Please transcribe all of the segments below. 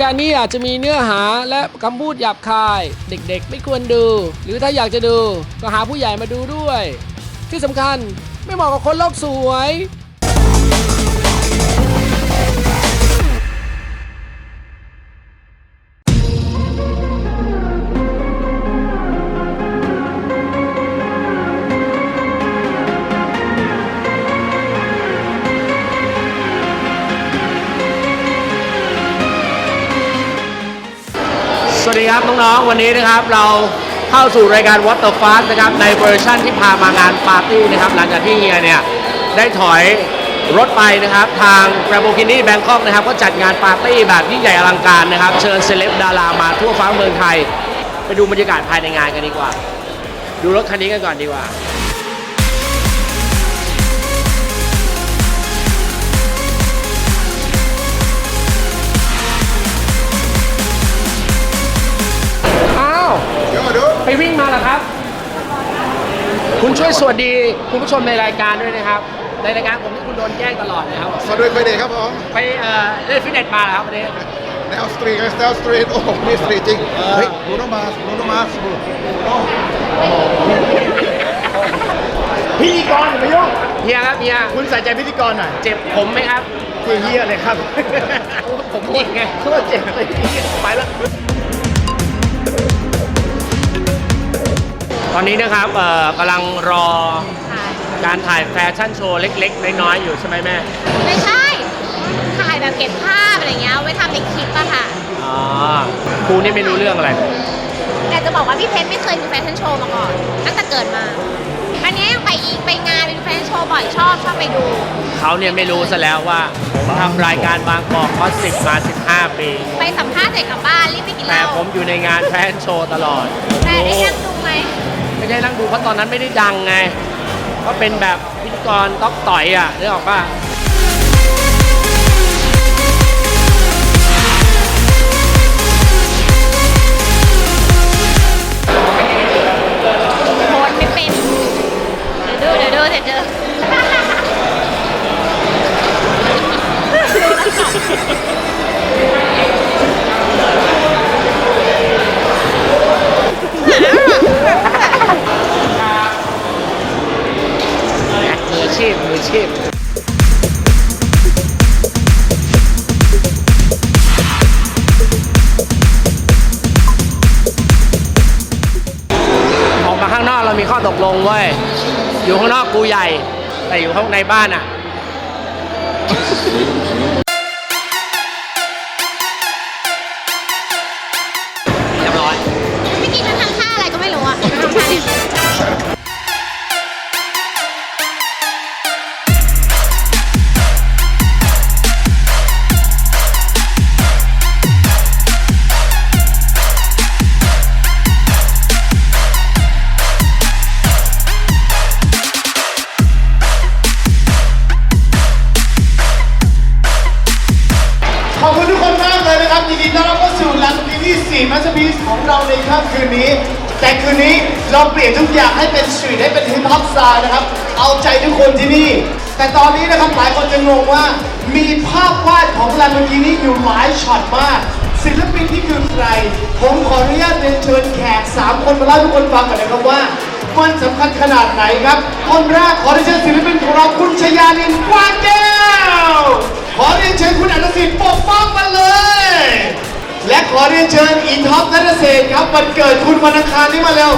การนี้อาจจะมีเนื้อหาและคำพูดหยาบคาย เด็กๆ ไม่ควรดู หรือถ้าอยากจะดูก็หาผู้ใหญ่มาดูด้วย ที่สำคัญไม่เหมาะกับคนโลกสวย ครับน้องๆวันนี้นะครับเราเข้าสู่รายการ What the Fast นะครับในเวอร์ชั่นที่พามางานปาร์ตี้นะครับหลังจากที่เฮียเนี่ยได้ถอยรถไปนะครับ ทาง Lamborghini Bangkok นะครับ ก็จัดงานปาร์ตี้แบบยิ่งใหญ่อลังการนะครับ เชิญเซเลบดารามาทั่วฟ้าเมืองไทย ไปดูบรรยากาศภายในงานกันดีกว่า ดูรถคันนี้กันก่อนดีกว่า ไปวิ่งมาเหรอครับ คุณช่วยสวัสดีคุณผู้ชมในรายการด้วยนะครับ ในรายการผมที่คุณโดนแกล้งตลอดนะครับ สวัสดีไปเด็กครับผมไปเอ่อเล่นฟิตเนสมาเหรอครับวันนี้ แนวสตรีทไงแนวสตรีทโอ้โหนี่สตรีทจริงเฮ้ยบรูโนมาสบรูโนมาสพิธีกรอย่ามายุ่งเฮียครับเฮียคุณใส่ใจพิธีกรหน่อยเจ็บผมไหมครับ คือเฮียเลยครับ ผมหยิกไงโคตรเจ็บเลยเหี้ยไปแล้ว ตอนนี้นะครับเอ่อกำลังรอการถ่ายแฟชั่นโชว์เล็ก ๆ น้อยๆอยู่ใช่ไหมแม่ ไม่ใช่ ถ่ายแบบเก็บภาพอะไรเงี้ยเอาไว้ทำในคลิปอะค่ะ อ๋อครูนี่ไม่รู้เรื่องอะไร แต่จะบอกว่าพี่เพชรไม่เคยดูแฟชั่นโชว์มาก่อนตั้งแต่เกิดมา อันนี้ยังไปอีกไปงานไปดูแฟชั่นโชว์บ่อยชอบชอบไปดู เขาเนี่ยไม่รู้ซะแล้วว่าผมทำรายการบางกอกก็สิบมา 15 ปี ไปสัมภาษณ์เสร็จกลับบ้านรีบไปกินเหแต่ล้าผมอยู่ในงานแฟชั่นโชว์ตลอดแต่ได้ยังดูไหม ไม่ใช่นั่งดูเพราะตอนนั้นไม่ได้ดังไง ก็เป็นแบบพิธีกรต๊อกต่อยอะนึกออกป่ะโพสไม่เป็น เดี๋ยวดูเดี๋ยวดูเดี๋ยวเจอ มืออา ชีพมืออาชีพออกมาข้างนอกเรามีข้อตกลงเว้ยอยู่ข้างนอกกูใหญ่ แต่อยู่ข้างในบ้านอะ ตรีทให้เป็นะครับ เอาใจทุกคนที่นี่ แต่ตอนนี้นะครับหลายคนจะงงว่า มีภาพวาดของ Lamborghini อยู่หลายช็อตมาก ศิลปินที่คือใคร ผมขออนุญาตเรียนเชิญแขก 3 คนมาเล่าทุกคนฟังก่อนนะครับว่ามันสำคัญขนาดไหนครับ คนแรกขอเรียนเชิญศิลปินของเราคุณชยานินกวางแก้ว ขอเรียนเชิญคุณอนุสิทธิ์ปกป้องมาเลย และขอเรียนเชิญอีท็อปนัทเศรษครับวันเกิดคุณวันอังคารนี้มาเร็ว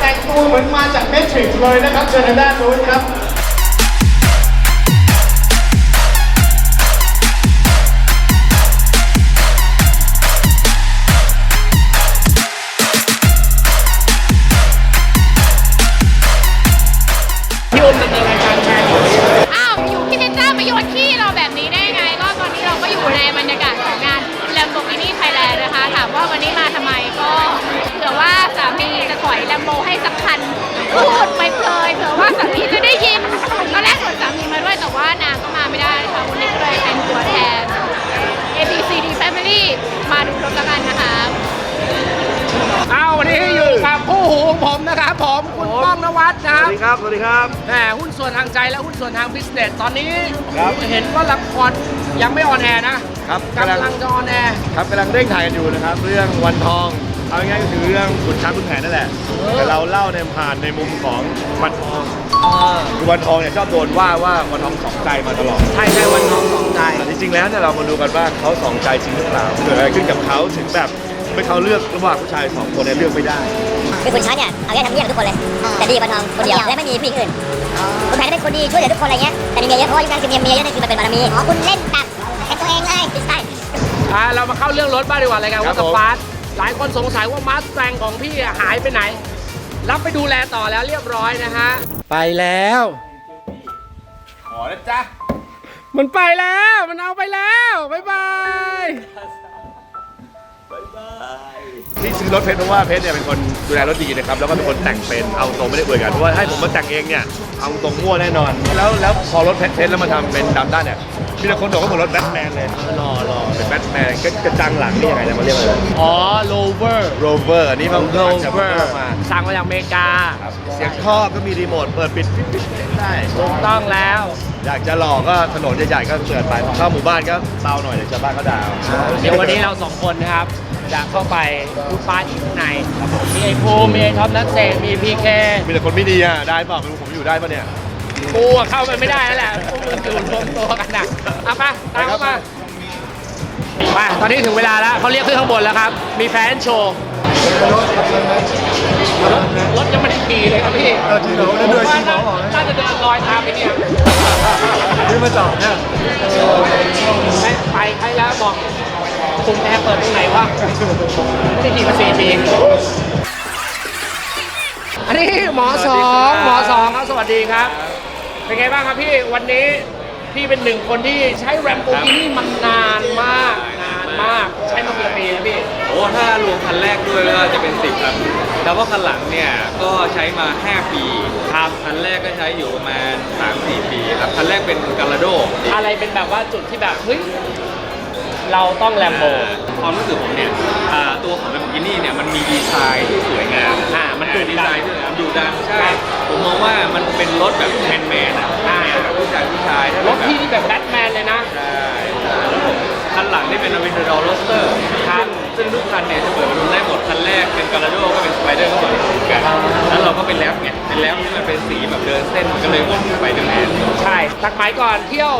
แต่งตัวเหมือนมาจากเมทริกซ์เลยนะครับเชิญทางด้านนู้นครับ ผมนะครับผมคุณป้องนวัดนะครับสวัสดีครับ สวัสดีครับ แหมหุ้นส่วนทางใจและหุ้นส่วนทางบิสเนสตอนนี้เห็นว่าละครยังไม่ออนแอร์นะครับกำลังจะออนแอร์ ครับกำลังเร่งถ่ายกันอยู่นะครับ เรื่องวันทอง เอาง่ายๆก็คือเรื่องขุนช้างขุนแผนนั่นแหละ เออ แต่เราเล่าในผ่านในมุมของวันทองคือวันทองเนี่ยชอบโดนว่าว่าวันทองสองใจมาตลอด ใช่ใช่วันทองสองใจ แต่จริงๆแล้วเนี่ยเรามาดูกันว่าเขาสองใจจริงหรือเปล่าเกิดอะไรขึ้นกับเขาถึงแบบ ไม่เขาเลือกระหว่างผู้ชายสองคนเนี่ยเลือกไม่ได้ คือคุณช้างเนี่ยเอาง่ายทำเยี่ยมทุกคนเลย แต่ดีกว่าทองคนเดียวและไม่มีผู้หญิงอื่นคุณแผนเป็นคนดีช่วยเหลือทุกคนอะไรเงี้ยแต่มีเมียเยอะเพราะว่ายุคนั้นคือเมียเมียเยอะนั่นคือมันเป็นบารมีอ๋อคุณเล่นแบบเป็นตัวเองเลยดิสไตล์อ่าเรามาเข้าเรื่องรถบ้างดีกว่ารายการครัวับตผมฟาสหลายคนสงสัยว่ามาสแตงของพี่อะหายไปไหน รับไปดูแลต่อแล้วเรียบร้อยนะฮะ ไปแล้ว ขอแล้วจ้ะมันไปแล้ว มันเอาไปแล้ว บ๊ายบาย ที่ซื้อรถเพชรเพราะว่าเพชรเนี่ยเป็นคนดูแลรถดีนะครับแล้วก็เป็นคนแต่งเป็นเอาตรงไม่ได้อวยกันเพราะว่าให้ผมมาแต่งเองเนี่ยเอาตรงมั่วแน่นอน แล้วแล้วพอรถเพชรเพชรแล้วมาทำเป็นดำด้านเนี่ยมีแต่คนบอกว่าเหมือนรถแบทแมนเลยรอรอเป็นแบทแมนก็กระจังหลังนี่ยังไงเนี่ยมาเรียกอะไรอ๋อโลเวอร์โรเวอร์อันนี้มันโลจะเวอร์มาสั่งมาจากอเมริกาครับเสียงท่อก็มีรีโมทเปิดปิดปิดปิดได้ถูกต้องแล้ว อยากจะหล่อก็ถนนใหญ่ๆก็เปิดไปพอเข้าหมู่บ้านก็เบาหน่อยเดี๋ยวชาวบ้านเขาด่าเอาเดี๋ยววันนี้เราสองคนนะครับ จะเข้าไปพูดป้าที่ข้างในมีไอ้ภูมิมีไอ้ท็อปนัทเซนมีพีเคมีแต่คนไม่ดีอะ ได้เปล่าไม่รู้ผมอยู่ได้ปะเนี่ย กูอะเข้าไปไม่ได้แล้วแหละพวกมึงอยู่รวมตัวกันนะเอาไปตามเข้ามาไปตอนนี้ถึงเวลาแล้วเขาเรียกขึ้นข้างบนแล้วครับ มีแฟนโชว์รถรถยังไม่ได้ขี่เลยครับพี่เออจริงเหรอเดินๆจริงเหรอ น่าจะเดินลอยตามไปเนี่ยนี่มาจอดเนี่ยไม่ไปใครแล้วบอก คุมแอร์เปิดตรงไหนวะไม่ได้ขี่มาสี่ปีอันนี้หมอสองหมอสองครับสวัสดีครับ เป็นไงบ้างครับพี่วันนี้พี่เป็นหนึ่งคนที่ใช้แรมโบกินี่มันนานมากนานมากใช้มากี่ปีแล้วพี่โอ้ถ้ารวมคันแรกด้วยก็จะเป็น10ครับแต่ว่าคันหลังเนี่ยก็ใช้มา 5 ปีครับคันแรกก็ใช้อยู่ประมาณ3-4ปีครับคันแรกเป็นกาลาโด อะไรเป็นแบบว่าจุดที่แบบเฮ้ย เราต้องแรมโบ ความรู้สึกผมเนี่ยอ่าตัวของ Lamborghini เนี่ยมันมีดีไซน์ที่สวยงามอ่ามันดุดัน ดีไซน์ที่สวยงามดูดันใช่ ผมมองว่ามันเป็นรถแบบแมนแมนๆอะอ่าแบบผู้ชายผู้ชายถ้ารถแบบ พี่นี่แบบแบทแมนเลยนะ ใช่ใช่แล้วผมคันหลังนี่เป็นอวินดอร์โรสเตอร์ครับซึ่งทุกคันเนี่ยจะเปิดประทุนได้หมดคันแรกเป็นกาลาโดก็เป็นสไปเดอร์ก็เปิดประทุนกันแล้วเราก็เป็นแรปไงเป็นแรปที่มันเป็นสีแบบเดินเส้นมันก็เลยวนสไปเดอร์แมนใช่สักหมายก่อนเที่ยว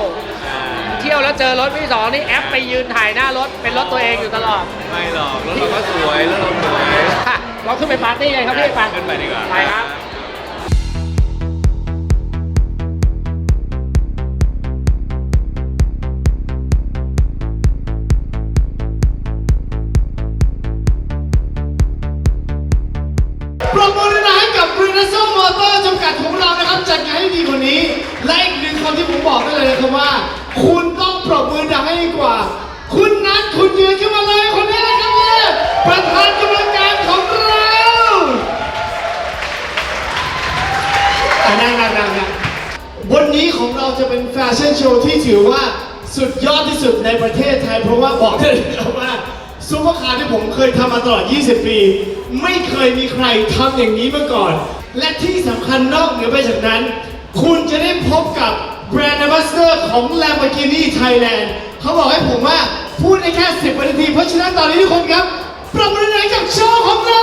เที่ยวแล้วเจอรถพี่สองนี่แอปไปยืนถ่ายหน้ารถเป็นรถตัวเองอยู่ตลอด ไม่หรอกรถเราก็สวยรถเราสวยค่ะเราขึ้นไปปาร์ตี้กันครับพี่ไปขึ้นไปดีกว่าไปครับปรบมือด้วยนะให้กับบริษัทมอเตอร์จำกัดของเรานะครับจัดงานให้ดีกว่านี้ และอีกหนึ่งคำที่ผมบอกได้เลยนะครับว่า คุณต้องปรบมือดังให้กว่า คุณนัทคุณยืนขึ้นมาเลยคนนี้นะครับเนี่ยประธานกรรมการของเราอะนั่งนั่งนั่งนั่งวันนี้ของเราจะเป็นแฟชั่นโชว์ที่ถือว่าสุดยอดที่สุดในประเทศไทย เพราะว่าบอกได้เลยครับว่าซูเปอร์คาร์ที่ผมเคยทำมาตลอด 20 ปี ไม่เคยมีใครทำอย่างนี้มาก่อน และที่สำคัญนอกเหนือไปจากนั้น คุณจะได้พบกับ แบรนด์แอมบาสเตอร์ของ Lamborghini Thailand เขาบอกให้ผมว่าพูดได้แค่ 10 นาที เพราะฉะนั้นตอนนี้ทุกคนครับ ปรบมือหน่อยกับโชว์ของเรา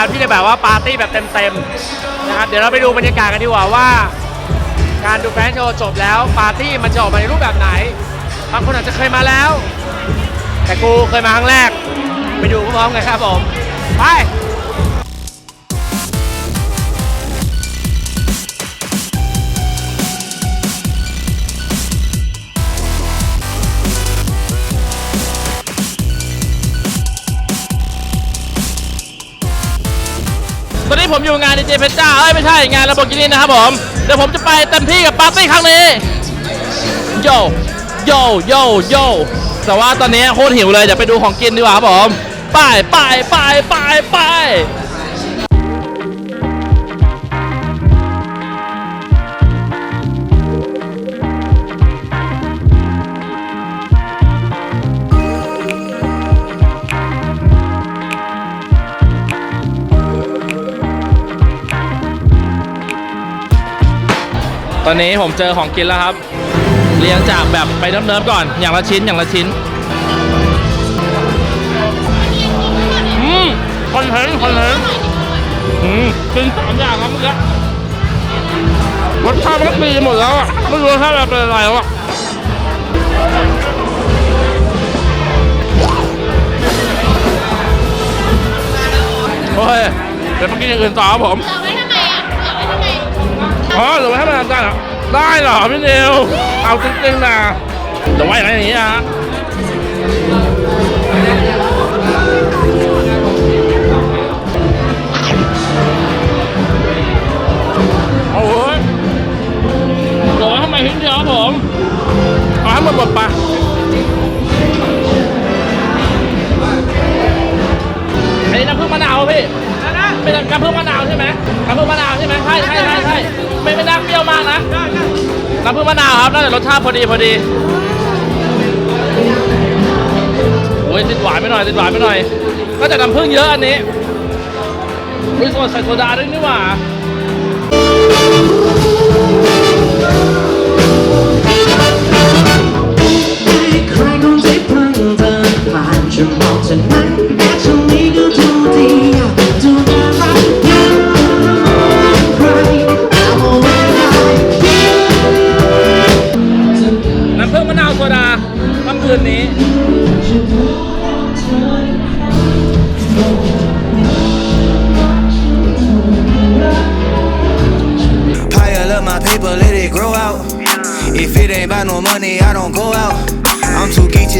การที่จะแบบว่าปาร์ตี้แบบเต็มๆนะครับเดี๋ยวเราไปดูบรรยากาศกันดีกว่าว่า การดูแฟนโชว์จบแล้วปาร์ตี้มันจะออกมาในรูปแบบไหนบางคนอาจจะเคยมาแล้ว แต่กูเคยมาครั้งแรก ไปดูพร้อมๆกันครับผม ไป ผมอยู่งานดีเจเพชรจ้าเอ้ยไม่ใช่งานระบบกินีนะครับผม เดี๋ยวผมจะไปเต็มที่กับปาร์ตี้ครั้งนี้โยโยโยโยแต่ว่าตอนนี้โคตรหิวเลยเดี๋ยวไปดูของกินดีกว่าครับผม ไปไปไปไปไป ตอนนี้ผมเจอของกินแล้วครับ เรียงจากแบบไปเนิบๆก่อน อย่างละชิ้นอย่างละชิ้น อืมคอนเทนต์คอนเทนต์อืมกินสามอย่างครับเมื่อกี้รสชาติมันก็ดีหมดแล้วอะไม่รู้รสชาติมันเป็นอะไรแล้วอะโอ้ยเดี๋ยวมากินอย่างอื่นต่อครับผม อ๋อหรือว่าให้มันได้เหรอได้เหรอพี่นิวเอาจริงๆนะเดี๋ยวไว้อย่างนี้นะฮะเอาเว้ยเดี๋ยวไว้ทำไมทิ้งเดียวผมเอาให้หมดหมดไปอันนี้น้ำผึ้งมะนาวพี่ เป็นน้ำผึ้งมะนาวใช่ไหมน้ำผึ้งมะนาวใช่ไหมใช่ใช่ใช่ใช่ไม่ไม่น่าเปรี้ยวมากนะน้ำผึ้งมะนาวครับน่าจะรสชาติพอดีพอดีโอ้ยติดหวานไปหน่อยติดหวานไปหน่อยก็จะน้ำผึ้งเยอะอันนี้อุ้ยใส่โซดาด้วยนี่หว่าใครคงจะเพิ่งเดินผ่านจะมองจากนั้นแม้ช่วงนี้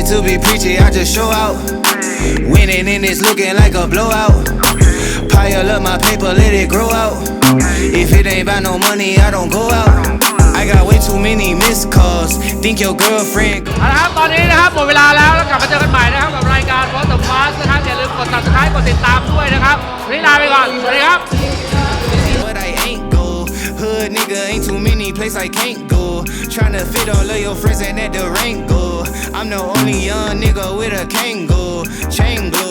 to be preachy, I just show out. Winning in this looking like a blowout. Pile up my paper, let it grow out. If it ain't about no money, I don't go out. I got way too many missed calls. Think your girlfriend. เอาละครับตอนนี้นะครับหมดเวลาแล้วแล้วกลับมาเจอกันใหม่นะครับกับรายการ What the Fast นะครับอย่าลืมกด subscribe กดติดตามด้วยนะครับวันนี้ลาไปก่อน สวัสดีครับ But I ain't go. Hood nigga, ain't too many places I can't go. Tryna fit all of your friends in that Durango. I'm the only young nigga with a Kango. Chain glue.